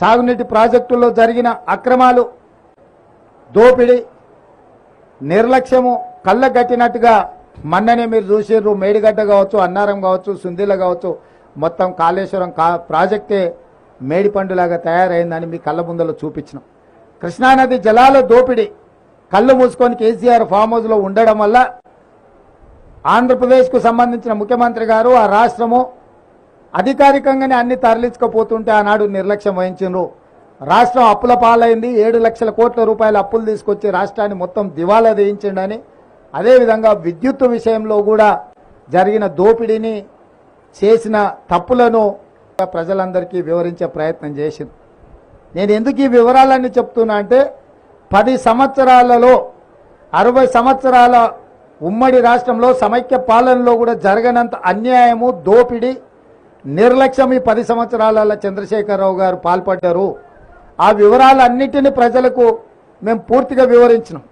సాగునీటి ప్రాజెక్టుల్లో జరిగిన అక్రమాలు దోపిడీ నిర్లక్ష్యము కళ్ళగట్టినట్టుగా మన్ననే మీరు చూసిర్రు మేడిగడ్డ కావచ్చు అన్నారం కావచ్చు సుందిల కావచ్చు మొత్తం కాళేశ్వరం కా ప్రాజెక్టే మేడిపండులాగా తయారైందని మీ కళ్ళ ముందలో చూపించినాం. కృష్ణానది జలాల దోపిడీ కళ్ళు మూసుకొని కేసీఆర్ ఫామ్ హౌస్లో ఉండడం వల్ల ఆంధ్రప్రదేశ్కు సంబంధించిన ముఖ్యమంత్రి గారు ఆ రాష్ట్రము అధికారికంగానే అన్ని తరలించకపోతుంటే ఆనాడు నిర్లక్ష్యం వహించిండ్రు. రాష్ట్రం అప్పుల పాలైంది ఏడు లక్షల కోట్ల రూపాయల అప్పులు తీసుకొచ్చి రాష్ట్రాన్ని మొత్తం దివాలా వేయించిండని అదేవిధంగా విద్యుత్ విషయంలో కూడా జరిగిన దోపిడీని చేసిన తప్పులను ప్రజలందరికీ వివరించే ప్రయత్నం చేసింది. నేను ఎందుకు ఈ వివరాలన్నీ చెప్తున్నా అంటే పది సంవత్సరాలలో అరవై సంవత్సరాల ఉమ్మడి రాష్ట్రంలో సమైక్య పాలనలో కూడా జరగనంత అన్యాయము దోపిడీ నిర్లక్ష్యం ఈ పది సంవత్సరాలలో చంద్రశేఖరరావు గారు పాల్పడ్డారు. ఆ వివరాలన్నిటిని ప్రజలకు మేము పూర్తిగా వివరించినాం.